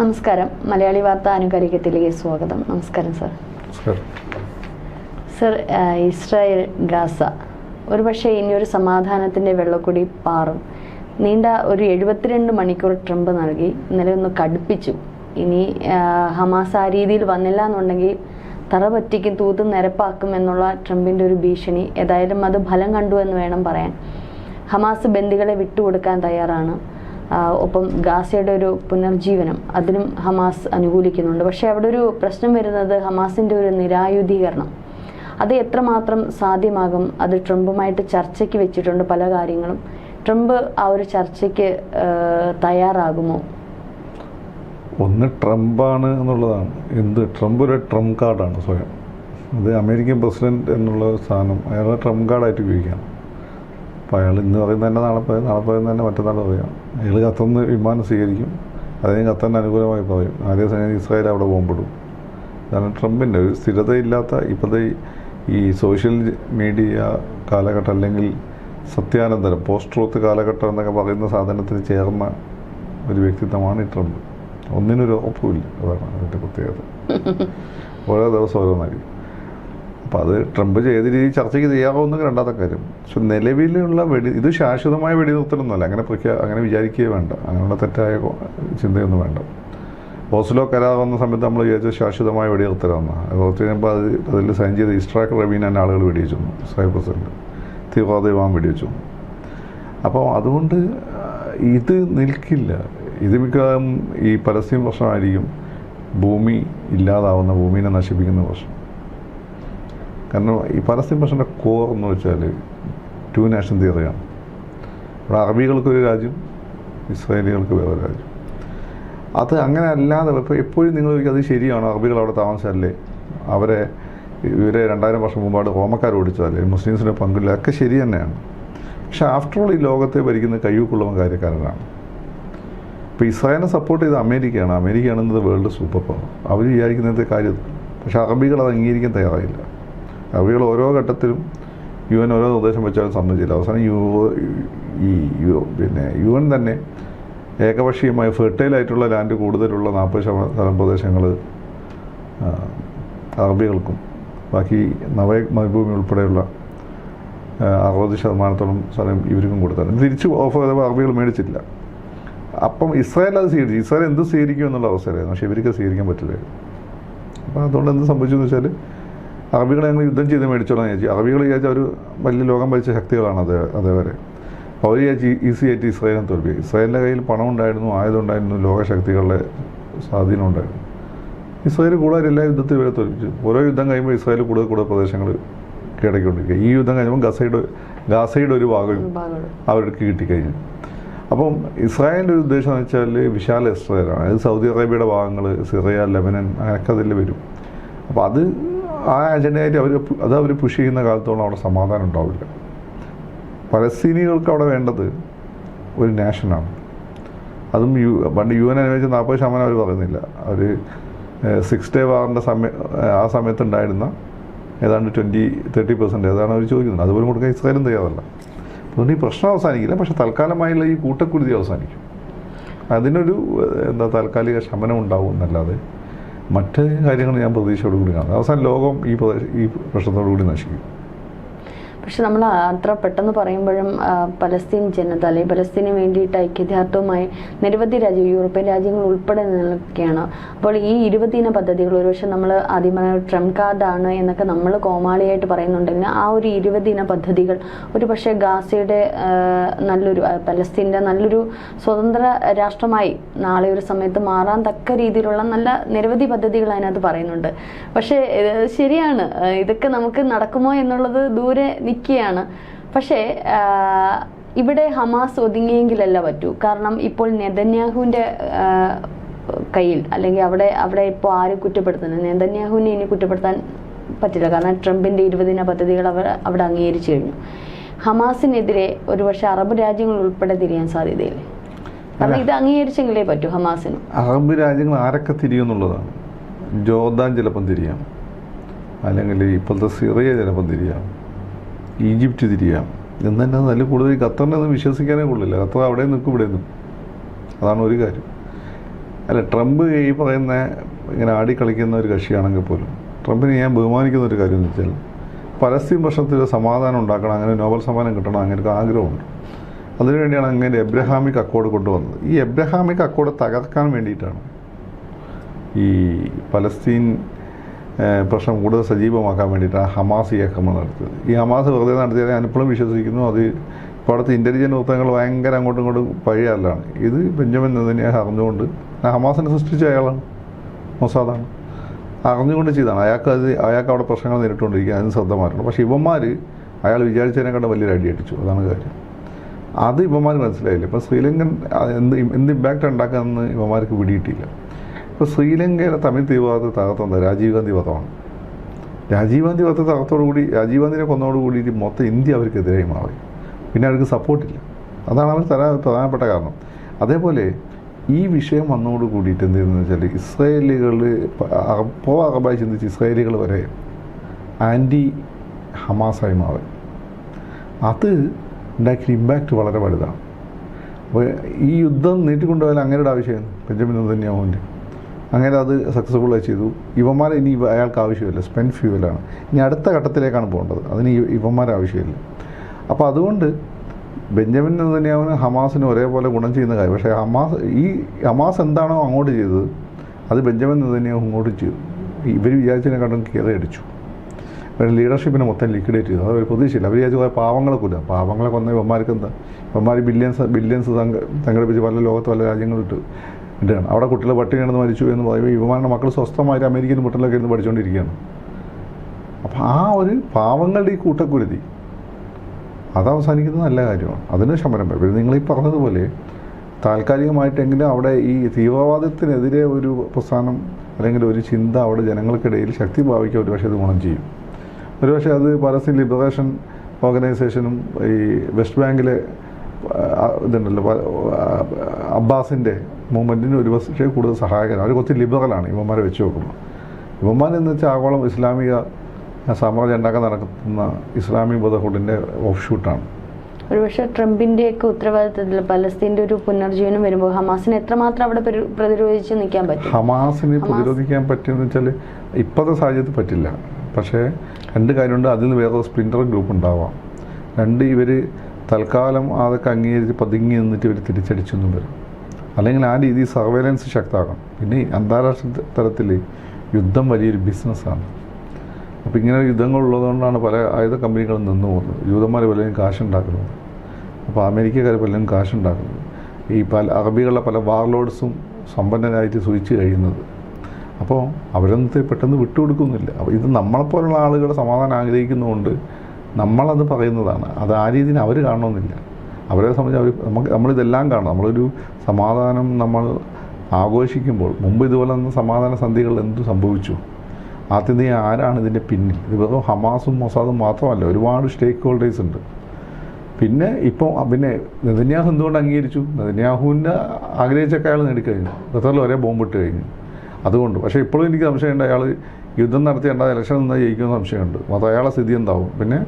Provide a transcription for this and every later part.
നമസ്കാരം. മലയാളി വാർത്ത ആനുകാലികത്തിലേക്ക് സ്വാഗതം. നമസ്കാരം സർ സർ ഇസ്രായേൽ ഗാസ. ഒരുപക്ഷെ ഇനി ഒരു സമാധാനത്തിന്റെ വെള്ളക്കൊടി പാറും. നീണ്ട ഒരു എഴുപത്തിരണ്ട് മണിക്കൂർ ട്രംപ് നൽകി. ഇന്നലെ ഒന്ന് കടുപ്പിച്ചു. ഇനി ഹമാസ് ആ രീതിയിൽ വന്നില്ല എന്നുണ്ടെങ്കിൽ തറ പറ്റിക്കും തൂത്ത് നിരപ്പാക്കും എന്നുള്ള ട്രംപിന്റെ ഒരു ഭീഷണി. ഏതായാലും അത് ഫലം കണ്ടു എന്ന് വേണം പറയാൻ. ഹമാസ് ബന്ദികളെ വിട്ടുകൊടുക്കാൻ തയ്യാറാണ്. ഒപ്പം ഗാസയുടെ ഒരു പുനർജീവനം അതിനും ഹമാസ് അനുകൂലിക്കുന്നുണ്ട്. പക്ഷേ അവിടെ ഒരു പ്രശ്നം വരുന്നത് ഹമാസിന്റെ ഒരു നിരായുധീകരണം. അത് എത്രമാത്രം സാധ്യമാകും? അത് ട്രംപുമായിട്ട് ചർച്ചയ്ക്ക് വെച്ചിട്ടുണ്ട് പല കാര്യങ്ങളും. ട്രംപ് ആ ഒരു ചർച്ചയ്ക്ക് തയ്യാറാകുമോ? ഒന്ന് ട്രംപാണ് എന്നുള്ളതാണ്. എന്ത്? ട്രംപ് ഒരു ട്രംപ് കാർഡാണ് സ്വയം. അത് അമേരിക്കൻ പ്രസിഡന്റ് എന്നുള്ള സ്ഥാനം അയാളെ ട്രംപ് കാർഡായിട്ട് ഉപയോഗിക്കുകയാണ് അപ്പോൾ അയാൾ ഇന്ന് പറയുന്നത് തന്നെ നാളെ പറയും നാളെ പറയുന്നത് തന്നെ മറ്റന്നാൾ പറയാം അയാൾ കത്തുന്ന വിമാനം സ്വീകരിക്കും. അതിന് ഖത്തറിന് അനുകൂലമായി പറയും. ആദ്യ സമയം ഇസ്രായേൽ അവിടെ പോകുമ്പോഴും കാരണം ട്രംപിന്റെ ഒരു സ്ഥിരതയില്ലാത്ത ഇപ്പോഴത്തെ ഈ- ഈ സോഷ്യൽ മീഡിയ കാലഘട്ടം അല്ലെങ്കിൽ സത്യാനന്തരം പോസ്റ്റ് ട്രൂത്ത് കാലഘട്ടം എന്നൊക്കെ പറയുന്ന സാധനത്തിന് ചേർന്ന ഒരു വ്യക്തിത്വമാണ് ഈ ട്രംപ്. ഒന്നിനൊരു ഉറപ്പുമില്ല അതാണ് അതിന്റെ പ്രത്യേകത. ഓരോ ദിവസം ഓരോന്നായിരിക്കും. അപ്പോൾ അത് ട്രംപ് ചെയ്ത രീതി ചർച്ചയ്ക്ക് തയ്യാറാവുന്ന രണ്ടാമത്തെ കാര്യം. പക്ഷെ നിലവിലുള്ള വെടി ഇത് ശാശ്വതമായ വെടിനിർത്തലൊന്നുമല്ല. അങ്ങനെ പ്രഖ്യാ അങ്ങനെ വിചാരിക്കുകയേ വേണ്ട. അങ്ങനെയുള്ള തെറ്റായ ചിന്തയൊന്നും വേണ്ട. ഓസ്ലോ കരാർ വന്ന സമയത്ത് നമ്മൾ വിചാരിച്ചത് ശാശ്വതമായ വെടിനിർത്തലാണ് അതുപോലെ കഴിയുമ്പോൾ അത് അതിൽ സൈൻ ചെയ്ത് ഇസ്ട്രാക്ക് റബീൻ എന്നെ ആളുകൾ വെടിവെച്ചു. തന്നു ഇസ്രായേൽ പ്രസിഡന്റ് തീവ്രവാദ വെടിവെച്ചു. തന്നു. അപ്പോൾ അതുകൊണ്ട് ഇത് നിൽക്കില്ല. ഇത് മിക്കവാറും ഈ പരസ്യം പ്രശ്നമായിരിക്കും. ഭൂമി ഇല്ലാതാവുന്ന ഭൂമിനെ നശിപ്പിക്കുന്ന പ്രശ്നം. കാരണം ഈ പലസ്തീൻ പ്രശ്നത്തിന്റെ കോർ എന്ന് വെച്ചാൽ ടു നാഷൻ തിയറിയാണ് ഇവിടെ അറബികൾക്കൊരു രാജ്യം ഇസ്രായേലികൾക്ക് വേറെ രാജ്യം. അത് അങ്ങനെ അല്ലാതെ ഇപ്പോൾ എപ്പോഴും നിങ്ങൾ അത് ശരിയാണ്? അറബികൾ അവിടെ താമസിച്ചല്ലേ അവരെ ഇവരെ രണ്ടായിരം വർഷം മുമ്പാട് ഹോമക്കാർ ഓടിച്ചതല്ലേ മുസ്ലിംസിന്റെ പങ്കില്ല ഒക്കെ ശരി തന്നെയാണ്. പക്ഷെ ആഫ്റ്റർ ഓൾ ഈ ലോകത്തെ ഭരിക്കുന്ന കഴിവുക്കുള്ളവൻ കാര്യക്കാരനാണ്. ഇപ്പോൾ ഇസ്രായേലിനെ സപ്പോർട്ട് ചെയ്ത് അമേരിക്കയാണ്. അമേരിക്കയാണെന്നത് വേൾഡ് സൂപ്പർ പവർ അവർ വിചാരിക്കുന്നതിന്റെ കാര്യം പക്ഷേ അറബികൾ അത് അംഗീകരിക്കാൻ തയ്യാറായില്ല. അറബികൾ ഓരോ ഘട്ടത്തിലും യു എൻ ഓരോ നിർദ്ദേശം വെച്ചാലും സമ്മതിച്ചില്ല. അവസാനം യു ഈ യു പിന്നെ യു എൻ തന്നെ ഏകപക്ഷീയമായി ഫെർട്ടൈൽ ആയിട്ടുള്ള ലാൻഡ് കൂടുതലുള്ള നാൽപ്പത് ശതമാനം പ്രദേശങ്ങൾ അറബികൾക്കും ബാക്കി നവ മരുഭൂമി ഉൾപ്പെടെയുള്ള അറുപത് ശതമാനത്തോളം സ്ഥലം ഇവർക്കും കൊടുത്താണ് തിരിച്ച് ഓഫർ ചെയ്തപ്പോൾ അറബികൾ മേടിച്ചില്ല. അപ്പം ഇസ്രായേൽ അത് സ്വീകരിച്ചു. ഇസ്രായേൽ എന്ത് സ്വീകരിക്കും എന്നുള്ള അവസരമായിരുന്നു പക്ഷേ ഇവർക്ക് സ്വീകരിക്കാൻ പറ്റില്ലായിരുന്നു. അപ്പോൾ അതുകൊണ്ട് എന്ത് സംഭവിച്ചു എന്ന് വെച്ചാൽ അറബികളെ ഞങ്ങൾ യുദ്ധം ചെയ്ത് മേടിച്ചോളാം ചേച്ചി അറബികൾ ചേച്ചി ഒരു വലിയ ലോകം ഭരിച്ച ശക്തികളാണ് അത് അതേവരെ. അവർ ചേച്ചി ഈസി ആയിട്ട് ഇസ്രായേലിനെ തോൽപ്പി ഇസ്രായേലിന്റെ കയ്യിൽ പണം ഉണ്ടായിരുന്നു ആയുധമുണ്ടായിരുന്നു ലോകശക്തികളുടെ സ്വാധീനം ഉണ്ടായിരുന്നു. ഇസ്രായേൽ കൂടുതൽ എല്ലാ യുദ്ധത്തിൽ ഇവരെ തോൽപ്പിച്ചു. ഓരോ യുദ്ധം കഴിയുമ്പോൾ ഇസ്രായേൽ കൂടുതൽ കൂടുതൽ പ്രദേശങ്ങൾ കീഴടക്കിക്കൊണ്ടിരിക്കുക. ഈ യുദ്ധം കഴിയുമ്പോൾ ഗസയുടെ ഗാസയുടെ ഒരു ഭാഗം അവർക്ക് കിട്ടിക്കഴിഞ്ഞു. അപ്പം ഇസ്രായേലിന്റെ ഒരു ഉദ്ദേശം എന്ന് വെച്ചാൽ വിശാല ഇസ്രായേലാണ് അത് സൗദി അറേബ്യയുടെ ഭാഗങ്ങൾ സിറിയ ലെബനൻ അങ്ങനെയൊക്കെ അതിൽ വരും. അപ്പോൾ അത് ആ അജണ്ടയായിട്ട് അവർ അത് അവർ പുഷ് ചെയ്യുന്ന കാലത്തോളം അവിടെ സമാധാനം ഉണ്ടാവില്ല. പലസ്തീനികൾക്ക് അവിടെ വേണ്ടത് ഒരു നാഷനാണ് അതും യു പണ്ട് യു എൻ അനുവദിച്ച നാൽപ്പത് ശതമാനം അവർ പറയുന്നില്ല. അവർ സിക്സ് ഡേ വാറിന്റെ സമയ ആ സമയത്ത് ഉണ്ടായിരുന്ന ഏതാണ്ട് ട്വന്റി തേർട്ടി പെർസെന്റ് ഏതാണ് അവർ ചോദിക്കുന്നത്. അതുപോലും കൊടുക്കാൻ ഇസ്രായേലും തയ്യാറല്ല. അതുകൊണ്ട് ഈ പ്രശ്നം അവസാനിക്കില്ല. പക്ഷേ തൽക്കാലമായുള്ള ഈ കൂട്ടക്കുരുതി അവസാനിക്കും. അതിനൊരു എന്താ താൽക്കാലിക ശമനം ഉണ്ടാവും എന്നല്ലാതെ മറ്റ് കാര്യങ്ങൾ ഞാൻ പ്രതീക്ഷയോട് കൂടി കാണും. അവസാനം ലോകം ഈ പ്രദേശം ഈ പ്രശ്നത്തോടു കൂടി നശിക്കും. പക്ഷെ നമ്മൾ അത്ര പെട്ടെന്ന് പറയുമ്പോഴും പലസ്തീൻ ജനത അല്ലെങ്കിൽ പലസ്തീന് വേണ്ടിയിട്ട് ഐക്യദാർഢവുമായി നിരവധി രാജ്യം യൂറോപ്യൻ രാജ്യങ്ങൾ ഉൾപ്പെടെ നിൽക്കുകയാണ്. അപ്പോൾ ഈ ഇരുപതിന പദ്ധതികൾ ഒരുപക്ഷെ നമ്മൾ ആദ്യം ട്രംപ് കാർഡാണ് എന്നൊക്കെ നമ്മൾ കോമാളിയായിട്ട് പറയുന്നുണ്ടെങ്കിൽ ആ ഒരു ഇരുപതിന പദ്ധതികൾ ഒരു പക്ഷേ ഗാസയുടെ നല്ലൊരു പലസ്തീന്റെ നല്ലൊരു സ്വതന്ത്ര രാഷ്ട്രമായി നാളെ ഒരു സമയത്ത് മാറാൻ തക്ക രീതിയിലുള്ള നല്ല നിരവധി പദ്ധതികൾ അതിനകത്ത് പറയുന്നുണ്ട്. പക്ഷേ ശരിയാണ്. ഇതൊക്കെ നമുക്ക് നടക്കുമോ എന്നുള്ളത് ദൂരെ നിൽക്കുകയാണ്. പക്ഷേ ഇവിടെ ഹമാസ് ഒതുങ്ങിയെങ്കിലല്ല പറ്റൂ. കാരണം ഇപ്പോൾ നെതന്യാഹുവിന്റെ കയ്യിൽ അല്ലെങ്കിൽ അവിടെ അവിടെ ഇപ്പോൾ ആരും കുറ്റപ്പെടുത്തുന്നത് നെതന്യാഹുവിനെ ഇനി കുറ്റപ്പെടുത്താൻ പറ്റില്ല. കാരണം ട്രംപിന്റെ ഇരുപതിന പദ്ധതികൾ അവർ അവിടെ അംഗീകരിച്ചു കഴിഞ്ഞു. ഹമാസിനെതിരെ ഒരുപക്ഷെ അറബ് രാജ്യങ്ങൾ ഉൾപ്പെടെ തിരിയാൻ സാധ്യതയില്ലേ? കാരണം ഇത് അംഗീകരിച്ചെങ്കിലേ പറ്റൂ ഹമാസിന്. അറബ് രാജ്യങ്ങൾ ആരൊക്കെ തിരിയുന്നുള്ളതാണ് ജോർദാൻ ചിലപ്പം തിരിയാം. അല്ലെങ്കിൽ ഇപ്പോഴത്തെ സിറിയ ചിലപ്പം തിരിയാം. ഈജിപ്റ്റ് തിരിയാം. എന്ന് തന്നെ നല്ല കൂടുതൽ ഖത്തറിനെ വിശ്വസിക്കാനേ കൊള്ളില്ല. ഖത്തർ അവിടെ നിൽക്കും ഇവിടെ നിൽക്കും. അതാണ് ഒരു കാര്യം. അല്ല ട്രംപ് ഈ പറയുന്ന ഇങ്ങനെ ആടിക്കളിക്കുന്ന ഒരു കക്ഷിയാണെങ്കിൽ പോലും ട്രംപിനെ ഞാൻ ബഹുമാനിക്കുന്ന ഒരു കാര്യം എന്ന് വെച്ചാൽ പലസ്തീൻ പ്രശ്നത്തിൽ സമാധാനം ഉണ്ടാക്കണം അങ്ങനെ നോബൽ സമ്മാനം കിട്ടണം അങ്ങനെ ആഗ്രഹമുണ്ട്. അതിനുവേണ്ടിയാണ് അങ്ങനെ എബ്രഹാമിക് അക്കോഡ് കൊണ്ടുവന്നത്. ഈ എബ്രഹാമിക് അക്കോഡ് തകർക്കാൻ വേണ്ടിയിട്ടാണ് ഈ പലസ്തീൻ പ്രശ്നം കൂടുതൽ സജീവമാക്കാൻ വേണ്ടിയിട്ടാണ് ഹമാസ് ഈ ആക്രമണം നടത്തിയത്. ഈ ഹമാസ് വെറുതെ നടത്തിയത് ഞാൻ ഇപ്പോഴും വിശ്വസിക്കുന്നു അത് ഇപ്പോൾ അവിടുത്തെ ഇന്റലിജൻസ് വൃത്തങ്ങൾ ഭയങ്കര അങ്ങോട്ടും ഇങ്ങോട്ടും പഴിയാറിലാണ് ഇത് ബെഞ്ചമിൻ നെതന്യാഹ് അറിഞ്ഞുകൊണ്ട് ഹമാസിനെ സൃഷ്ടിച്ച അയാളാണ് മൊസാദാണ്. അറിഞ്ഞുകൊണ്ട് ചെയ്താണ്. അയാൾക്ക് അത് അയാൾക്ക് അവിടെ പ്രശ്നങ്ങൾ നേരിട്ടുകൊണ്ടിരിക്കുക അതിന് ശ്രദ്ധ മാറ്റണം പക്ഷേ ഇവന്മാർ അയാൾ വിചാരിച്ചതിനെക്കാട്ട് വലിയൊരു അടി അടിച്ചു. അതാണ് കാര്യം. അത് ഇവന്മാർ മനസ്സിലായില്ല. ഇപ്പം ശ്രീലങ്കൻ എന്ത് എന്ത് ഇമ്പാക്റ്റ് ഉണ്ടാക്കാമെന്ന് ഇവന്മാർക്ക് പിടിയിട്ടില്ല ഇപ്പോൾ ശ്രീലങ്കയിലെ തമിഴ് തീവ്രവാദത്തെ തകർത്തത് രാജീവ് ഗാന്ധി വധമാണ് രാജീവ് ഗാന്ധി വധത്തെ തകർത്തോടുകൂടി രാജീവ് ഗാന്ധിനെ കൊന്നതോടുകൂടി മൊത്തം ഇന്ത്യ അവർക്കെതിരായി മാറി. പിന്നെ അവർക്ക് സപ്പോർട്ടില്ല അതാണ് അവർ തരാൻ പ്രധാനപ്പെട്ട കാരണം. അതേപോലെ ഈ വിഷയം വന്നതോട് കൂടിയിട്ട് എന്ത് ചെയ്യുന്നത് വെച്ചാൽ ഇസ്രായേലികൾ പ്രോ അറബായി ചിന്തിച്ച് ഇസ്രായേലികൾ വരെ ആന്റി ഹമാസായി മാറി. അത് ഉണ്ടാക്കിയ ഇമ്പാക്റ്റ് വളരെ വലുതാണ്. അപ്പോൾ ഈ യുദ്ധം നീട്ടിക്കൊണ്ടുപോയാൽ അങ്ങനെയുടെ ആവശ്യമാണ് ബെഞ്ചമിൻ നെതന്യാഹുവിന്റെ. അങ്ങനെ അത് സക്സസ്ഫുള്ളായി ചെയ്തു. യുവമാർ ഇനി അയാൾക്ക് ആവശ്യമില്ല. സ്പെൻഡ് ഫ്യൂവലാണ് ഇനി അടുത്ത ഘട്ടത്തിലേക്കാണ് പോകേണ്ടത്. അതിന് യുവന്മാർ ആവശ്യമില്ല. അപ്പോൾ അതുകൊണ്ട് ബെഞ്ചമിൻ നെതന്യാഹുവിന് ഹമാസിന് ഒരേപോലെ ഗുണം ചെയ്യുന്ന കാര്യം. പക്ഷേ ഹമാസ് ഈ ഹമാസ് എന്താണോ അങ്ങോട്ട് ചെയ്തത് അത് ബെഞ്ചമിൻ തന്നെയാവും ഇങ്ങോട്ട് ചെയ്തു ഇവർ വിചാരിച്ചതിനെക്കാട്ടും കീറി അടിച്ചു ഒരു ലീഡർഷിപ്പിനെ മൊത്തം ലിക്വിഡേറ്റ് ചെയ്തു. അതൊരു പ്രതീക്ഷയില്ല. അവർ വിചാരിച്ചു കുറേ പാവങ്ങളെ കൊല്ലുക പാവങ്ങളെ കൊന്ന ഇവന്മാർക്ക് എന്താ ഇവന്മാർ ബില്യൻസ് ബില്യൻസ് സംഘ സംഘടിപ്പിച്ച് പല ലോകത്ത് പല രാജ്യങ്ങളിട്ട് ഇട്ടാണ് അവിടെ കുട്ടികൾ പട്ടി കിടന്ന് മരിച്ചു എന്ന് പറയുമ്പോൾ യുവമാരുടെ മക്കൾ സ്വസ്ഥമായിട്ട് അമേരിക്കൻ മുട്ടിലൊക്കെ ഇരുന്ന് പഠിച്ചുകൊണ്ടിരിക്കുകയാണ്. അപ്പോൾ ആ ഒരു പാവങ്ങളുടെ ഈ കൂട്ടക്കുരുതി അത് അവസാനിക്കുന്നത് നല്ല കാര്യമാണ്. അതിന് ശമനം പിന്നെ നിങ്ങൾ ഈ പറഞ്ഞതുപോലെ താൽക്കാലികമായിട്ടെങ്കിലും അവിടെ ഈ തീവ്രവാദത്തിനെതിരെ ഒരു പ്രസ്ഥാനം അല്ലെങ്കിൽ ഒരു ചിന്ത അവിടെ ജനങ്ങൾക്കിടയിൽ ശക്തി ഭാവിക്കാൻ ഒരുപക്ഷെ അത് ഗുണം ചെയ്യും. ഒരുപക്ഷെ അത് പലസ്തീൻ ലിബറേഷൻ ഓർഗനൈസേഷനും ഈ വെസ്റ്റ് ബാങ്കിലെ ഇതുണ്ടല്ലോ അബ്ബാസിന്റെ മൂവ്മെന്റിന് ഒരു പക്ഷേ കൂടുതൽ സഹായകരം. അവർ കുറച്ച് ലിബറലാണ് ഇവന്മാരെ വെച്ച് നോക്കുമ്പോൾ ഇവന്മാർ എന്ന് വെച്ചാൽ ആഗോളം ഇസ്ലാമിക സാമ്രാജ്യം ഉണ്ടാക്കാൻ നടക്കുന്ന ഇസ്ലാമിക് ബ്രദർഹുഡിന്റെ ഓഫ് ഷൂട്ടാണ്. ഒരുപക്ഷെ ട്രംപിന്റെയൊക്കെ ഉത്തരവാദിത്തത്തിൽ പലസ്തീന്റെ ഒരു പുനർജീവനം വരുമ്പോൾ ഹമാസിനെ എത്രമാത്രം അവിടെ പരി- പ്രതിരോധിച്ച് നിൽക്കാൻ പറ്റും? ഹമാസിനെ പ്രതിരോധിക്കാൻ പറ്റുമെന്ന് വെച്ചാൽ ഇപ്പോഴത്തെ സാഹചര്യത്തിൽ പറ്റില്ല. പക്ഷേ രണ്ട് കാര്യമുണ്ട്. അതിൽ നിന്ന് വേറെ സ്പ്ലിൻഡർ ഗ്രൂപ്പ് ഉണ്ടാവാം. രണ്ട് ഇവർ തൽക്കാലം അതൊക്കെ അംഗീകരിച്ച് പതുങ്ങി നിന്നിട്ട് ഇവർ തിരിച്ചടിച്ചൊന്നും വരും. അല്ലെങ്കിൽ ആ രീതിയിൽ സർവൈലൻസ് ശക്തമാക്കണം. പിന്നെ അന്താരാഷ്ട്ര തലത്തിൽ യുദ്ധം വലിയൊരു ബിസിനസ്സാണ്. അപ്പോൾ ഇങ്ങനെ യുദ്ധങ്ങൾ ഉള്ളതുകൊണ്ടാണ് പല ആയുധ കമ്പനികളും നിന്നു പോകുന്നത്. യൂതന്മാർ പലരും കാശുണ്ടാക്കുന്നത്. അപ്പോൾ അമേരിക്കക്കാർ പലരും കാശുണ്ടാക്കുന്നത്. ഈ പല അറബികളുടെ പല വാർലോഡ്സും സമ്പന്നരായിട്ട് സൂചിച്ച് കഴിയുന്നത്. അപ്പോൾ അവരൊന്നത്തെ പെട്ടെന്ന് വിട്ടുകൊടുക്കുന്നില്ല. അപ്പോൾ ഇത് നമ്മളെപ്പോലുള്ള ആളുകൾ സമാധാനം ആഗ്രഹിക്കുന്നതുകൊണ്ട് നമ്മളത് പറയുന്നതാണ്. അത് ആ രീതിയിൽ അവർ കാണണമെന്നില്ല. അവരെ സംബന്ധിച്ച് അവർ നമുക്ക് നമ്മളിതെല്ലാം കാണണം. നമ്മളൊരു സമാധാനം നമ്മൾ ആഘോഷിക്കുമ്പോൾ മുമ്പ് ഇതുപോലെ തന്നെ സമാധാന സന്ധികൾ എന്തു സംഭവിച്ചു? ആത്യന്തികം ആരാണ് ഇതിന്റെ പിന്നിൽ? ഇത് ഹമാസും മൊസാദും മാത്രമല്ല ഒരുപാട് സ്റ്റേക്ക് ഹോൾഡേഴ്സ് ഉണ്ട്. പിന്നെ ഇപ്പോൾ പിന്നെ നെതന്യാഹു എന്തുകൊണ്ട് അംഗീകരിച്ചു? നെതന്യാഹുവിന്റെ ആഗ്രഹിച്ചൊക്കെ അയാൾ നേടിക്കഴിഞ്ഞു. ഖത്തറിൽ ഒരേ ബോംബിട്ട് കഴിഞ്ഞു. അതുകൊണ്ട്. പക്ഷേ ഇപ്പോഴും എനിക്ക് സംശയമുണ്ട് അയാൾ യുദ്ധം നടത്തിയേണ്ട ഇലക്ഷൻ നിന്ന് ജയിക്കുമെന്ന് സംശയമുണ്ട്. മാത്രം അയാളെ സ്ഥിതി എന്താവും? പിന്നെ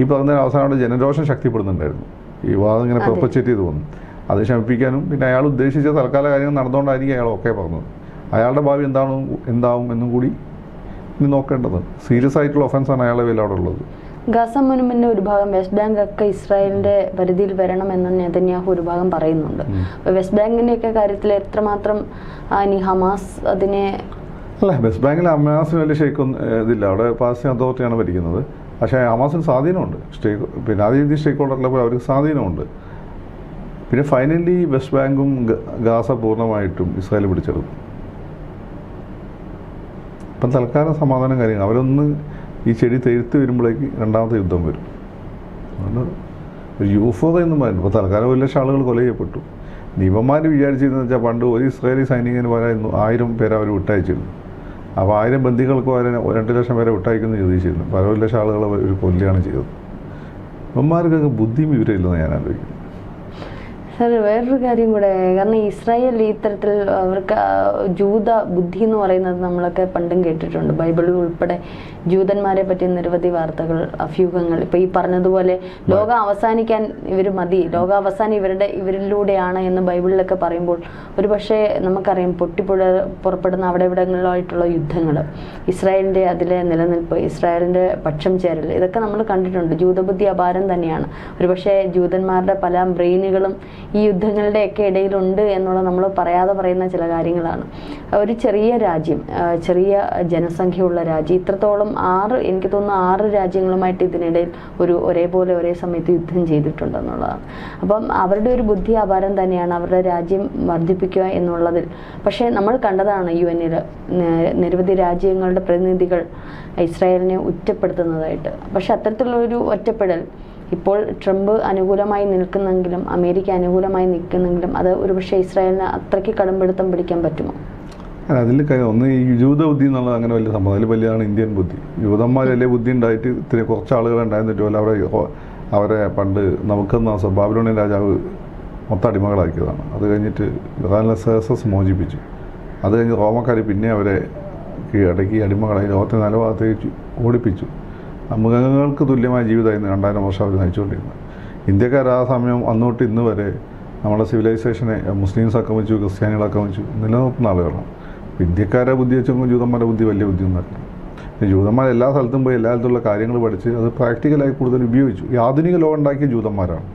ഈ പറഞ്ഞ അവസാനമായിട്ട് ജനരോഷം ശക്തിപ്പെടുന്നുണ്ടായിരുന്നു. ഈ വാദം ഇങ്ങനെ. പെർപ്പച്ചേറ്റ് ചെയ്ത് പോകുന്നു. അത് ശമിപ്പിക്കാനും പിന്നെ അയാൾ ഉദ്ദേശിച്ച തൽക്കാല കാര്യങ്ങൾ നടന്നുകൊണ്ടായിരിക്കും അയാൾ ഒക്കെ പറഞ്ഞത്. അയാളുടെ ഭാവി എന്താണ് എന്താവും എന്നും കൂടി ഇനി നോക്കേണ്ടത്. സീരിയസ് ആയിട്ടുള്ള ഒഫൻസാണ് അയാളുടെ പേരിൽ അവിടെ ഉള്ളത്. ഗസ മുനുമ്പിന്റെ ഒരു ഭാഗം വെസ്റ്റ് ബാങ്ക് ഒക്കെ ഇസ്രായേലിന്റെ പരിധിയിൽ വരണം എന്ന് നെതന്യാഹു ഒരു ഭാഗം പറയുന്നുണ്ട്. വെസ്റ്റ് ബാങ്കിന്റെ ഒക്കെ കാര്യത്തിൽ എത്രമാത്രം ഇനി ഹമാസ് അതിനെ അല്ല വെസ്റ്റ് ബാങ്കിൽ ഹമാസിന് വലിയ ഷേക്കൊന്നും ഇതില്ല. അവിടെ പാലസ്തീൻ അതോറിറ്റിയാണ് ഭരിക്കുന്നത്. പക്ഷേ ആമാസിന് സ്വാധീനമുണ്ട്. സ്റ്റേക്ക് പിന്നെ ആദ്യ രീതി സ്റ്റേക്ക് ഹോൾഡറിലെ അവർക്ക് സ്വാധീനമുണ്ട്. പിന്നെ ഫൈനലി വെസ്റ്റ് ബാങ്കും ഗാസ പൂർണമായിട്ടും ഇസ്രായേൽ പിടിച്ചെടുക്കും ഇപ്പം തൽക്കാലം സമാധാനം കാര്യങ്ങൾ. അവരൊന്ന് ഈ ചെടി തെഴുത്ത് വരുമ്പോഴേക്ക് രണ്ടാമത്തെ യുദ്ധം വരും. അതുകൊണ്ട് ഒരു യൂഫോത എന്നും പറയുന്നു ഇപ്പോൾ തൽക്കാലം ഒരു ലക്ഷം ആളുകൾ കൊല ചെയ്യപ്പെട്ടു. നിയമന്മാർ വിചാരിച്ചിരുന്നു വെച്ചാൽ പണ്ട് ഒരു ഇസ്രായേലി സൈനികന് പകരം ആയിരം പേരെ അവർ വിട്ടയച്ചിരുന്നു. അപ്പോൾ ആയിരം ബന്ധികൾക്ക് വരെ രണ്ട് ലക്ഷം വരെ വിട്ടയക്കുന്നു ചോദിച്ചിരുന്നു പല ഒരു ലക്ഷം ആളുകൾ ഒരു കൊല്ലുകയാണ് ചെയ്തത്. ഇവന്മാർക്കൊക്കെ ബുദ്ധിയും വിവരമില്ലെന്ന് ഞാൻ ആലോചിക്കുന്നു. സാർ വേറൊരു കാര്യം കൂടെ. കാരണം ഇസ്രായേൽ ഈ തരത്തിൽ അവർക്ക് ജൂത ബുദ്ധി എന്ന് പറയുന്നത് നമ്മളൊക്കെ പണ്ടും കേട്ടിട്ടുണ്ട്. ബൈബിളിൽ ഉൾപ്പെടെ ജൂതന്മാരെ പറ്റി നിരവധി വാർത്തകൾ അഭ്യൂഹങ്ങൾ. ഇപ്പൊ ഈ പറഞ്ഞതുപോലെ ലോകം അവസാനിക്കാൻ ഇവർ മതി. ലോകം അവസാനം ഇവരുടെ ഇവരിലൂടെയാണ് എന്ന് ബൈബിളിലൊക്കെ പറയുമ്പോൾ ഒരു പക്ഷേ നമുക്കറിയാം പൊട്ടിപ്പുഴ പുറപ്പെടുന്ന അവിടെ ഇവിടങ്ങളിലായിട്ടുള്ള യുദ്ധങ്ങൾ ഇസ്രായേലിന്റെ അതിലെ നിലനിൽപ്പ് ഇസ്രായേലിന്റെ പക്ഷം ചേരൽ ഇതൊക്കെ നമ്മൾ കണ്ടിട്ടുണ്ട്. ജൂതബുദ്ധി അപാരം തന്നെയാണ്. ഒരുപക്ഷെ ജൂതന്മാരുടെ പല ബ്രെയിനുകളും ഈ യുദ്ധങ്ങളുടെയൊക്കെ ഇടയിലുണ്ട് എന്നുള്ളത് നമ്മൾ പറയാതെ പറയുന്ന ചില കാര്യങ്ങളാണ്. ഒരു ചെറിയ രാജ്യം ചെറിയ ജനസംഖ്യയുള്ള രാജ്യം ഇത്രത്തോളം ആറ് എനിക്ക് തോന്നുന്നു ആറ് രാജ്യങ്ങളുമായിട്ട് ഇതിനിടയിൽ ഒരു ഒരേപോലെ ഒരേ സമയത്ത് യുദ്ധം ചെയ്തിട്ടുണ്ടെന്നുള്ളതാണ്. അപ്പം അവരുടെ ഒരു ബുദ്ധി അപാരം തന്നെയാണ് അവരുടെ രാജ്യം വർദ്ധിപ്പിക്കുക എന്നുള്ളതിൽ. പക്ഷേ നമ്മൾ കണ്ടതാണ് യു എന്നിൽ നിരവധി രാജ്യങ്ങളുടെ പ്രതിനിധികൾ ഇസ്രായേലിനെ ഒറ്റപ്പെടുത്തുന്നതായിട്ട് പക്ഷെ അത്തരത്തിലുള്ളൊരു ഒറ്റപ്പെടൽ ഇപ്പോൾ ട്രംപ് അനുകൂലമായി നിൽക്കുന്നെങ്കിലും അമേരിക്ക അനുകൂലമായി നിൽക്കുന്നെങ്കിലും അത് ഒരുപക്ഷെ ഇസ്രായേലിന് അത്രയ്ക്ക് കടമ്പിടുത്തം പിടിക്കാൻ പറ്റുമോ? അതിൽ ഒന്ന് ഈ ജൂത ബുദ്ധി എന്നുള്ളത് അങ്ങനെ വലിയ സംഭവം. അതിൽ വലിയതാണ് ഇന്ത്യൻ ബുദ്ധി. ജൂതന്മാർ വലിയ ബുദ്ധി ഉണ്ടായിട്ട് ഇത്തിരി കുറച്ച് ആളുകൾ ഉണ്ടായിരുന്നിട്ട് പോലെ അവിടെ അവരെ പണ്ട് നമുക്ക് ബാബിലോണിയൻ രാജാവ് മൊത്തം അടിമകളാക്കിയതാണ്. അത് കഴിഞ്ഞിട്ട് യുഹാനസേസസ് സേസസ് മോചിപ്പിച്ചു. അത് കഴിഞ്ഞ് റോമക്കാർ പിന്നെ അവരെ കീഴടക്കി അടിമകളായി ലോകത്തെ നല്ല ഭാഗത്തേക്ക് ഓടിപ്പിച്ചു. മൃഗങ്ങൾക്ക് തുല്യമായ ജീവിതമായിരുന്നു രണ്ടായിരം വർഷം അവർ നയിച്ചുകൊണ്ടിരുന്നത് ഇന്ത്യക്കാർ ആ സമയം അന്നോട്ട് ഇന്ന് വരെ നമ്മുടെ സിവിലൈസേഷനെ മുസ്ലിംസ് ആക്രമിച്ചു ക്രിസ്ത്യാനികൾ ആക്രമിച്ചു നിലനിർത്തുന്ന ആളുകളാണ്. ഇന്ത്യക്കാരെ ബുദ്ധി വെച്ച് നോക്കുമ്പോൾ ജൂതന്മാരുടെ ബുദ്ധി വലിയ ബുദ്ധിയൊന്നുമല്ല. ജൂതന്മാർ എല്ലാ സ്ഥലത്തും പോയി എല്ലാ സ്ഥലത്തുള്ള കാര്യങ്ങൾ പഠിച്ച് അത് പ്രാക്ടിക്കലായി കൂടുതൽ ഉപയോഗിച്ചു. ഈ ആധുനിക ലോകം ഉണ്ടാക്കിയ ജൂതന്മാരാണ്.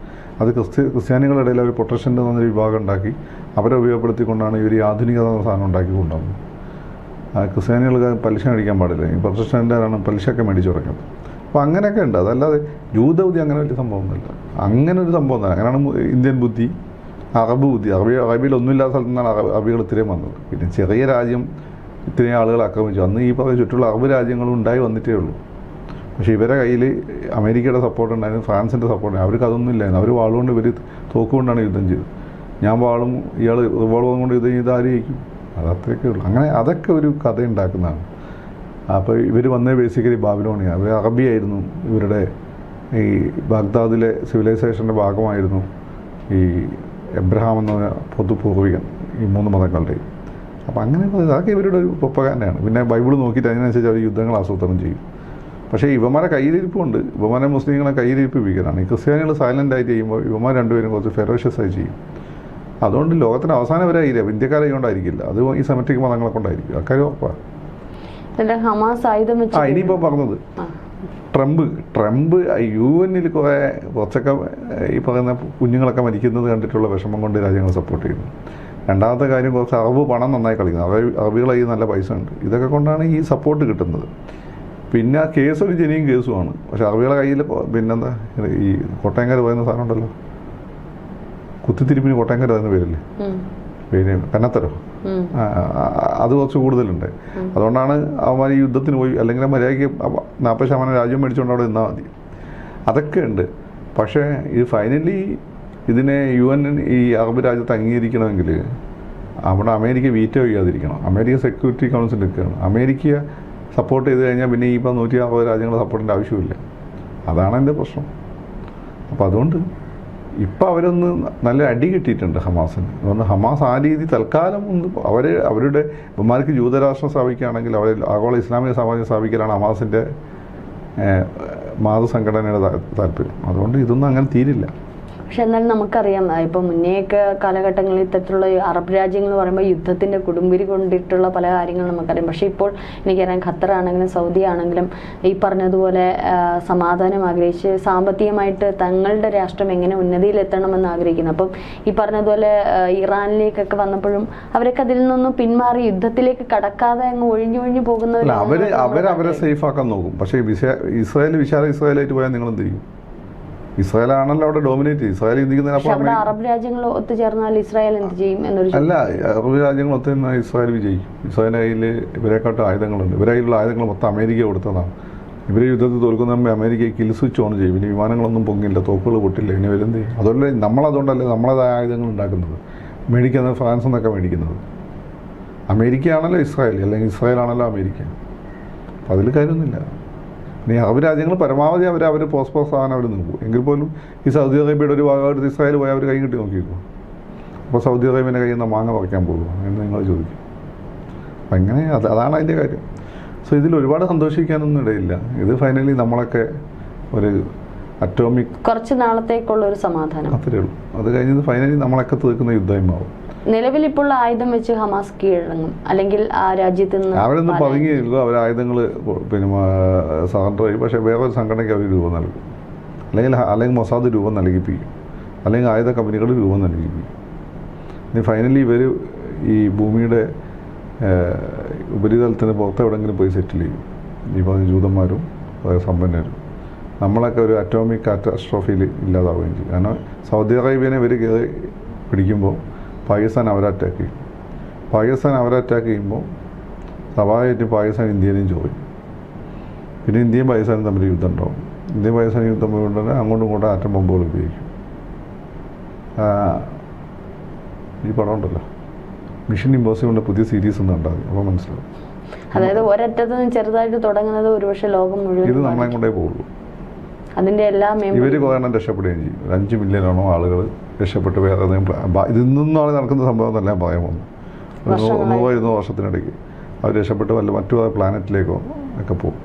അത് ക്രിസ്ത്യ ക്രിസ്ത്യാനികളുടെ ഇടയിൽ അവർ പ്രൊട്ടക്ഷന്റെ എന്നൊരു വിഭാഗം ഉണ്ടാക്കി. അവരെ ഉപയോഗപ്പെടുത്തിക്കൊണ്ടാണ് ഇവർ ഈ ആധുനികത എന്ന സാധനം ഉണ്ടാക്കി കൊണ്ടുവന്നത്. ആ ക്രിസ്ത്യാനികൾക്ക് പലിശ മേടിക്കാൻ പാടില്ല. ഈ പ്രൊട്ടസ്റ്റന്റുകാരാണ് പലിശയൊക്കെ മേടിച്ചു തുടങ്ങിയത് അപ്പോൾ അങ്ങനെയൊക്കെ ഉണ്ട്. അതല്ലാതെ ജൂതബുദ്ധി അങ്ങനെ വലിയ സംഭവമൊന്നുമില്ല. അങ്ങനെ ഒരു സംഭവം തന്നെ അങ്ങനെയാണ് ഇന്ത്യൻ ബുദ്ധി അറബ് ബുദ്ധി അറബി അറബിയിൽ ഒന്നുമില്ലാത്ത സ്ഥലത്തു നിന്നാണ് അറബ് അറബികൾ ഇത്രയും വന്നത്. പിന്നെ ചെറിയ രാജ്യം ഇത്രയും ആളുകൾ ആക്രമിച്ചു. അന്ന് ഈ പറഞ്ഞ ചുറ്റുള്ള അറബ് രാജ്യങ്ങളും ഉണ്ടായി വന്നിട്ടേ ഉള്ളൂ. പക്ഷേ ഇവരെ കയ്യിൽ അമേരിക്കയുടെ സപ്പോർട്ട് ഉണ്ടായിരുന്നു ഫ്രാൻസിന്റെ സപ്പോർട്ട് അവർക്ക് അതൊന്നും ഇല്ലായിരുന്നു. അവർ വാളുകൊണ്ട് ഇവർ തോക്കുകൊണ്ടാണ് യുദ്ധം ചെയ്തത്. ഞാൻ വാളും ഇയാൾ റിവോൾവറും കൊണ്ട് യുദ്ധം ചെയ്ത് ആര് അത് അത്രയൊക്കെ ഉള്ളൂ. അങ്ങനെ അതൊക്കെ ഒരു കഥ ഉണ്ടാക്കുന്നതാണ്. അപ്പോൾ ഇവർ വന്നേ ബേസിക്കലി ബാബിലോണിയ. അവർ അറബിയായിരുന്നു. ഇവരുടെ ഈ ബാഗ്ദാദിലെ സിവിലൈസേഷന്റെ ഭാഗമായിരുന്നു ഈ എബ്രഹാം എന്ന പൊതുപൂർവികൻ ഈ മൂന്ന് മതങ്ങളുടെയും. അപ്പോൾ അങ്ങനെ അതൊക്കെ ഇവരുടെ ഒരു പ്രൊപ്പകാൻഡയാണ് പിന്നെ ബൈബിൾ നോക്കിയിട്ട് അതിനനുസരിച്ച് അവർ യുദ്ധങ്ങൾ ആസൂത്രണം ചെയ്യും. പക്ഷേ ഇവന്മാരെ കയ്യിലിരിപ്പുണ്ട്. ഇവന്മാരെ മുസ്ലിങ്ങളെ കയ്യിലിരിപ്പിപ്പിക്കലാണ് ഈ ക്രിസ്ത്യാനികൾ സൈലന്റ് ആയി ചെയ്യുമ്പോൾ ഇവന്മാർ രണ്ടുപേരും കുറച്ച് ഫെറോഷ്യസ് ആയി ചെയ്യും. അതുകൊണ്ട് ലോകത്തിന് അവസാനം വരെ ആയില്ല? ഇന്ത്യക്കാരെ കൊണ്ടായിരിക്കില്ല അത് ഈ സെമറ്റിക് മതങ്ങളെ കൊണ്ടായിരിക്കും. അക്കാര്യം ഉറപ്പാണ് ഹമാസ് ആയുധം ആ ഇനിയിപ്പോൾ പറഞ്ഞത്. ട്രംപ് ട്രംപ് യു എന്നിൽ കുറേ കുറച്ചൊക്കെ ഈ പറയുന്ന കുഞ്ഞുങ്ങളൊക്കെ മരിക്കുന്നത് കണ്ടിട്ടുള്ള വിഷമം കൊണ്ട് രാജ്യങ്ങൾ സപ്പോർട്ട് ചെയ്യുന്നു. രണ്ടാമത്തെ കാര്യം കുറച്ച് അറബ് പണം നന്നായി കളിക്കുന്നു. അറബ് അറബികളെ ഈ നല്ല പൈസ ഉണ്ട്. ഇതൊക്കെ കൊണ്ടാണ് ഈ സപ്പോർട്ട് കിട്ടുന്നത്. പിന്നെ ആ കേസ് ഒരു ജനിയും കേസുമാണ് പക്ഷെ അറബികളെ കയ്യിൽ പിന്നെന്താ ഈ കോട്ടയംകാർ പറയുന്ന സാധനം ഉണ്ടല്ലോ. കുത്തിത്തിരിപ്പിന് കോട്ടയംകാർ പറയുന്ന പേരല്ലേ? പേര് പിന്നെ കന്നത്തരോ? അത് കുറച്ച് കൂടുതലുണ്ട്. അതുകൊണ്ടാണ് അവന്മാർ ഈ യുദ്ധത്തിന് പോയി അല്ലെങ്കിൽ മര്യാദയ്ക്ക് നാൽപ്പത് ശതമാനം രാജ്യം മേടിച്ചുകൊണ്ട് അവിടെ നിന്നാൽ മതി. അതൊക്കെ ഉണ്ട്. പക്ഷേ ഇത് ഫൈനലി ഇതിനെ യു എൻ ഈ അറബ് രാജ്യത്ത് അംഗീകരിക്കണമെങ്കിൽ അവിടെ അമേരിക്ക വീറ്റോ ചെയ്യാതിരിക്കണം. അമേരിക്ക സെക്യൂരിറ്റി കൗൺസിൽ നിൽക്കുകയാണ്. അമേരിക്ക സപ്പോർട്ട് ചെയ്ത് കഴിഞ്ഞാൽ പിന്നെ ഈ ഇപ്പം നൂറ്റി അറുപത് രാജ്യങ്ങൾ സപ്പോർട്ടിന്റെ ആവശ്യമില്ല. അതാണ് എന്റെ പ്രശ്നം. അപ്പോൾ അതുകൊണ്ട് ഇപ്പം അവരൊന്ന് നല്ല അടി കിട്ടിയിട്ടുണ്ട് ഹമാസിന്. അതുകൊണ്ട് ഹമാസ് ആ രീതി തൽക്കാലം ഒന്ന് അവർ അവരുടെ ഇവന്മാർക്ക് ജൂതരാഷ്ട്രം സ്ഥാപിക്കുകയാണെങ്കിൽ അവർ ആഗോള ഇസ്ലാമിക സമാജം സ്ഥാപിക്കലാണ് ഹമാസിന്റെ മാതൃസംഘടനയുടെ സംഘടനയുടെ താല്പര്യം. അതുകൊണ്ട് ഇതൊന്നും അങ്ങനെ തീരില്ല. പക്ഷെ എന്നാലും നമുക്കറിയാം ഇപ്പൊ മുന്നേയൊക്കെ കാലഘട്ടങ്ങളിൽ ഇത്തരത്തിലുള്ള അറബ് രാജ്യങ്ങൾ എന്ന് പറയുമ്പോൾ യുദ്ധത്തിന്റെ കുടുംബിരി കൊണ്ടിട്ടുള്ള പല കാര്യങ്ങളും നമുക്കറിയാം. പക്ഷെ ഇപ്പോൾ എനിക്കറിയാം ഖത്തർ ആണെങ്കിലും സൗദി ആണെങ്കിലും ഈ പറഞ്ഞതുപോലെ സമാധാനം ആഗ്രഹിച്ച് സാമ്പത്തികമായിട്ട് തങ്ങളുടെ രാഷ്ട്രം എങ്ങനെ ഉന്നതിയിലെത്തണമെന്ന് ആഗ്രഹിക്കുന്നു. അപ്പം ഈ പറഞ്ഞതുപോലെ ഇറാനിലേക്കൊക്കെ വന്നപ്പോഴും അവരൊക്കെ അതിൽ നിന്നൊന്നും പിന്മാറി യുദ്ധത്തിലേക്ക് കടക്കാതെ അങ്ങ് ഒഴിഞ്ഞു അല്ല അവർ അവരവരെ സേഫ് ആക്കാൻ നോക്കും. പക്ഷേ ഇസ്രായേൽ വിശാല ഇസ്രായേലായിട്ട് പോയാൽ നിങ്ങൾ എന്ത് ചെയ്യും? ഇസ്രായേലാണല്ലോ അവിടെ ഡോമിനേറ്റ് ഇസ്രായേൽ പക്ഷെ ചിന്തിക്കുന്നതിനപ്പോൾ അറബ് രാജ്യങ്ങൾ ഒത്തുചേർന്നാൽ ഇസ്രായേൽ എന്ത് ചെയ്യും എന്നൊരു അല്ല അറബ് രാജ്യങ്ങൾ മൊത്തം ഇസ്രായേൽ വിജയിക്കും. ഇസ്രായേലിന്റെ കയ്യിൽ ഇവരെക്കാട്ടും ആയുധങ്ങളുണ്ട്. ഇവരെ കയ്യിലുള്ള ആയുധങ്ങൾ മൊത്തം അമേരിക്ക കൊടുത്തതാണ്. ഇവർ യുദ്ധത്തിൽ തോൽക്കുന്ന അമേരിക്ക കിൽ സ്വിച്ച് ഓൺ ചെയ്യും. ഇനി വിമാനങ്ങളൊന്നും പൊങ്ങില്ല തോക്കുകൾ പൊട്ടില്ല. ഇനി വരും ചെയ്യും? അതുപോലെ നമ്മളതുകൊണ്ടല്ലേ നമ്മളതായ ആയുധങ്ങൾ ഉണ്ടാക്കുന്നത്? മേടിക്കുന്നത് ഫ്രാൻസ് എന്നൊക്കെ മേടിക്കുന്നത്. അമേരിക്ക ആണല്ലോ ഇസ്രായേൽ. അല്ലെങ്കിൽ ഇസ്രായേൽ ആണല്ലോ അമേരിക്ക. അപ്പം അതിൽ കാര്യമൊന്നുമില്ല. ഇനി അറബ് രാജ്യങ്ങൾ പരമാവധി അവർ അവർ പോസ്പോസ് ആവാൻ അവർ നിൽക്കും എങ്കിൽ പോലും ഈ സൗദി അറേബ്യയുടെ ഒരു ഭാഗമായിട്ട് ഇസ്രായേൽ പോയി അവർ കൈ കിട്ടി നോക്കിയിരിക്കും അപ്പോൾ സൗദി അറേബ്യന്റെ കയ്യിൽ നിന്ന് മാങ്ങ പറിക്കാൻ പോകുമോ എന്ന് നിങ്ങൾ ചോദിക്കും. അപ്പം അങ്ങനെ അത് അതാണ് അതിന്റെ കാര്യം. സോ ഇതിൽ ഒരുപാട് സന്തോഷിക്കാനൊന്നും ഇടയില്ല. ഇത് ഫൈനലി നമ്മളൊക്കെ ഒരു അറ്റോമിക് കുറച്ച് നാളത്തേക്കുള്ള ഒരു സമാധാനം. അത്രയേ ഉള്ളൂ. അത് കഴിഞ്ഞത് ഫൈനലി നമ്മളൊക്കെ തീർക്കുന്ന യുദ്ധമായി മാറും നിലവിൽ ഇപ്പോൾ ആയുധം വെച്ച് ഹമാസ് കീഴടങ്ങും. അല്ലെങ്കിൽ ആ രാജ്യത്ത് നിന്ന് അവരൊന്നും പതുങ്ങിയില്ല അവർ ആയുധങ്ങൾ പിന്നെ സറണ്ടർ ചെയ്യും പക്ഷേ വേറൊരു സംഘടനയ്ക്ക് അവർ രൂപം നൽകും. അല്ലെങ്കിൽ അല്ലെങ്കിൽ മൊസാദ് രൂപം നൽകിപ്പിക്കും. അല്ലെങ്കിൽ ആയുധ കമ്പനികൾ രൂപം നൽകിപ്പിക്കും. ഇനി ഫൈനലി ഇവർ ഈ ഭൂമിയുടെ ഉപരിതലത്തിന് പുറത്ത് എവിടെയെങ്കിലും പോയി സെറ്റിൽ ചെയ്യും. ഈ പറഞ്ഞ ജൂതന്മാരും അതായത് സമ്പന്നരും. നമ്മളൊക്കെ ഒരു അറ്റോമിക് കാറ്റസ്ട്രോഫിയിൽ ഇല്ലാതാവുകയും ചെയ്യും. കാരണം സൗദി അറേബ്യനെ ഇവർ കയറി പിടിക്കുമ്പോൾ പാകിസ്ഥാൻ അവരെ അറ്റാക്ക് ചെയ്യും. പാകിസ്ഥാൻ അവരെ അറ്റാക്ക് ചെയ്യുമ്പോൾ സ്വാഭാവികമായിട്ട് പാകിസ്ഥാൻ ഇന്ത്യയിലും ചോദിക്കും പിന്നെ ഇന്ത്യയും പാകിസ്ഥാനും തമ്മിൽ യുദ്ധം ഉണ്ടാവും. ഇന്ത്യയും പാകിസ്ഥാനും യുദ്ധം കൊണ്ട് തന്നെ അങ്ങോട്ടും ഇങ്ങോട്ടും ആറ്റം ബോംബുകൾ ഉപയോഗിക്കും. ഈ പടം ഉണ്ടല്ലോ. മിഷൻ ഇമ്പോസിബിളിന്റെ പുതിയ സീരീസ് ഒന്നും ഉണ്ടാകും അപ്പോൾ മനസ്സിലാവും. അതായത് ഒരറ്റത്ത് ചെറുതായിട്ട് തുടങ്ങുന്നത് ഒരുപക്ഷെ ലോകം മുഴുവൻ ഇത് നമ്മളെ. കൊണ്ടേ പോകുള്ളൂ അതിന്റെ എല്ലാം ഇവർ കുറേണ്ണം രക്ഷപ്പെടുകയും ചെയ്യും. ഒരു അഞ്ച് മില്യണോളം ആളുകൾ രക്ഷപ്പെട്ട് വേറെ ഇതിൽ ഇത് നിന്നാണ് നടക്കുന്ന സംഭവം എന്നല്ല ഞാൻ പറയാൻ പോകുന്നത്. നൂറോ ഇരുന്നൂറ് വർഷത്തിനിടയ്ക്ക് അവർ രക്ഷപ്പെട്ട് വല്ല മറ്റു പ്ലാനറ്റിലേക്കോ ഒക്കെ പോകും.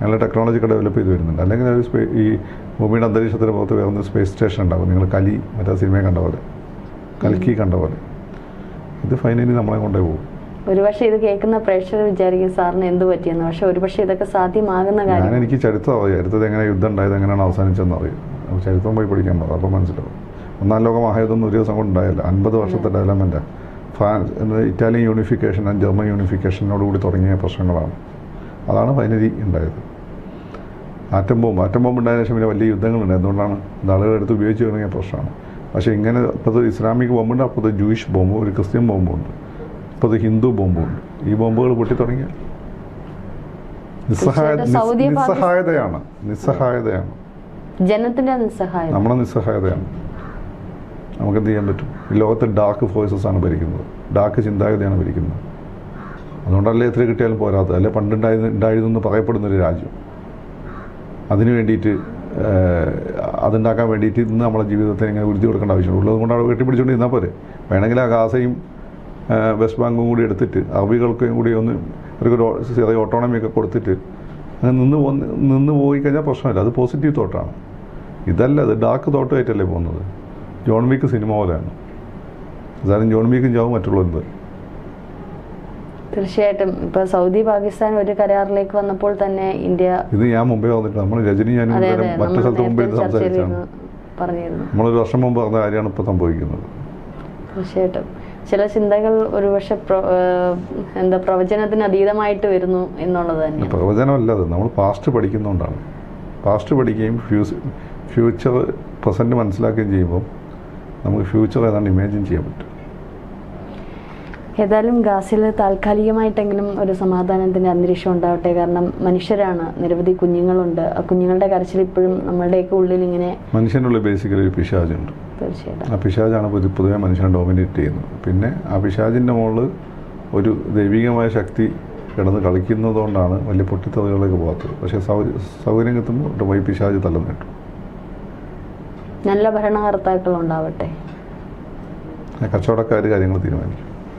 അങ്ങനെ ടെക്നോളജി ഒക്കെ ഡെവലപ്പ് ചെയ്ത് വരുന്നുണ്ട്. അല്ലെങ്കിൽ ഒരു സ്പേ ഈ ഭൂമിയുടെ അന്തരീക്ഷത്തിന് പുറത്ത് വേറെ സ്പേസ് സ്റ്റേഷൻ ഉണ്ടാകും നിങ്ങൾ കലി മറ്റേ സിനിമയെ കണ്ട പോലെ. കൽക്കി കണ്ട പോലെ. ഇത് ഫൈനലി നമ്മളെ കൊണ്ടേ പോകും. ഒരുപക്ഷെ ഇത് കേൾക്കുന്ന പ്രേക്ഷകർ വിചാരിക്കും സാറിന് എന്ത് പറ്റിയെന്ന്. പക്ഷെ ഒരുപക്ഷെ ഇതൊക്കെ സാധ്യമാകുന്ന ഞാൻ കാര്യം എനിക്ക് ചരിത്രം അറിയാം ചരിത്രത്തിൽ എങ്ങനെ യുദ്ധം ഉണ്ടായത് എങ്ങനെയാണ് അവസാനിച്ചതെന്ന് അറിയാം അപ്പോൾ ചരിത്രം പോയി പഠിക്കാൻ പറഞ്ഞു അപ്പോൾ മനസ്സിലാവും. ഒന്നാം ലോക മഹായുദ്ധം ഒരു ദിവസം കൊണ്ട് ഉണ്ടായില്ല. അൻപത് വർഷത്തെ ഡെവലപ്മെന്റ് ഫ്രാൻസ് എന്ന ഇറ്റാലിയൻ യൂണിഫിക്കേഷൻ ആൻഡ് ജർമ്മൻ യൂണിഫിക്കേഷനോട് കൂടി തുടങ്ങിയ പ്രശ്നങ്ങളാണ്. അതാണ് ഫൈനലി ഉണ്ടായത്. ആറ്റം ബോംബ് ആറ്റം ബോംബ് ഉണ്ടായതിനു ശേഷം പിന്നെ വലിയ യുദ്ധങ്ങളുണ്ട് എന്തുകൊണ്ടാണ് ഇത് ആളുകൾ എടുത്ത് ഉപയോഗിച്ച് തുടങ്ങിയ പ്രശ്നമാണ്. പക്ഷേ ഇങ്ങനെ ഇപ്പോഴത്തെ ഇസ്ലാമിക് ബോംബുണ്ട് അപ്പോഴത്തെ ജൂയിഷ് ബോംബും ഒരു ക്രിസ്ത്യൻ ബോംബും അത് ഹിന്ദു ബോംബുണ്ട് ഈ ബോംബുകൾ പൊട്ടിത്തുടങ്ങിയാൽ തുടങ്ങിയ. നിസ്സഹായ നിസ്സഹായതയാണ്. നിസ്സഹായതയാണ്. ജനത്തിന്റെ നിസ്സഹായം നമ്മളെ നിസ്സഹായതയാണ്. നമുക്ക് എന്ത് ചെയ്യാൻ പറ്റും? ഈ ലോകത്ത് ഡാർക്ക് ഫോഴ്സസ് ആണ് ഭരിക്കുന്നത്. ഡാർക്ക് ചിന്താഗതിയാണ് ഭരിക്കുന്നത്. അതുകൊണ്ടല്ലേ എത്ര കിട്ടിയാലും പോരാത്തത്? അല്ലെ പണ്ടുണ്ടായിരുന്നു ഉണ്ടായിരുന്നെന്ന് പറയപ്പെടുന്നൊരു രാജ്യം. അതിന് വേണ്ടിയിട്ട് അതുണ്ടാക്കാൻ വേണ്ടിയിട്ട് ഇന്ന് നമ്മളെ ജീവിതത്തെ ഇങ്ങനെ ഉരുത്തി കൊടുക്കേണ്ട ആവശ്യമുള്ളൂ. അതുകൊണ്ട് കൊണ്ട് അവിടെ കെട്ടിപ്പിടിച്ചുകൊണ്ട് ഇരുന്നാൽ പോരെ. വേണമെങ്കിൽ ആ ഗാസയും വെസ്റ്റ് ബാങ്കും കൂടി എടുത്തിട്ട് അറബികൾക്കും കൂടി ഒന്ന് ഒരു ചെറിയ ഓട്ടോണമി ഒക്കെ കൊടുത്തിട്ട് അങ്ങനെ നിന്ന് പോന്ന് നിന്ന് പോയി കഴിഞ്ഞാൽ പ്രശ്നമില്ല. അത് പോസിറ്റീവ് തോട്ടാണ് ഇതല്ല അത് ഡാർക്ക് തോട്ടായിട്ടല്ലേ പോകുന്നത്. ജോൺ വിക്ക് സിനിമ പോലെയാണ്. അതായത് ജോൺ വിക്കും ചാവും മറ്റുള്ളവരുന്നത് തീർച്ചയായിട്ടും. ഇപ്പൊ സൗദി പാകിസ്ഥാൻ ഒരു കരാറിലേക്ക് വന്നപ്പോൾ തന്നെ ഇന്ത്യ ഇത് ഞാൻ മുമ്പേ വന്നിട്ട് നമ്മൾ രജനി ഞാൻ മറ്റു സ്ഥലത്ത് മുമ്പേ സംസാരിച്ചാണ് നമ്മളൊരു വർഷം മുമ്പ് പറഞ്ഞ കാര്യമാണ് ഇപ്പൊ സംഭവിക്കുന്നത്. തീർച്ചയായിട്ടും. ചില ചിന്തകൾ ഒരുപക്ഷെ എന്താ പ്രവചനത്തിന് അതീതമായിട്ട് വരുന്നു എന്നുള്ളത് തന്നെ. പ്രവചനമല്ല അത്. നമ്മൾ പാസ്റ്റ് പഠിക്കുന്നതുകൊണ്ടാണ് പാസ്റ്റ് പഠിക്കുകയും ഫ്യൂസ് ഫ്യൂച്ചർ പ്രസന്റ് മനസ്സിലാക്കുകയും ചെയ്യുമ്പോൾ നമുക്ക് ഫ്യൂച്ചർ ഏതാണ്ട് ഇമാജിൻ ചെയ്യാൻ പറ്റും. ഏതായാലും ഗാസിൽ താൽക്കാലികമായിട്ടെങ്കിലും ഒരു സമാധാനത്തിന്റെ അന്തരീക്ഷം ഉണ്ടാവട്ടെ. കാരണം മനുഷ്യരാണ്. നിരവധി കുഞ്ഞുങ്ങളുണ്ട്. ആ കുഞ്ഞുങ്ങളുടെ കരച്ചിൽ ഇപ്പോഴും നമ്മളുടെയൊക്കെ ഉള്ളിൽ ഇങ്ങനെ മനുഷ്യനുള്ള ബേസിക്കലി ഒരു പിശാചുണ്ട്. തീർച്ചയായിട്ടും അഭിഷാജാണ് പൊതുവെ മനുഷ്യനെ ഡോമിനേറ്റ് ചെയ്യുന്നത്. പിന്നെ ആ പിശാചിന്റെ മുകളിൽ ഒരു ദൈവികമായ ശക്തി കിടന്ന് കളിക്കുന്നതുകൊണ്ടാണ് വലിയ പൊട്ടിത്തെറികളിലേക്ക് പോകാത്തത്. പക്ഷേ സൗകര്യം കിട്ടുമ്പോൾ പിശാജ് തള്ളം നേട്ടും. നല്ല ഭരണകർത്താക്കൾ ഉണ്ടാവട്ടെ കച്ചവടക്കാർ കാര്യങ്ങൾ തീരുമാനിക്കും.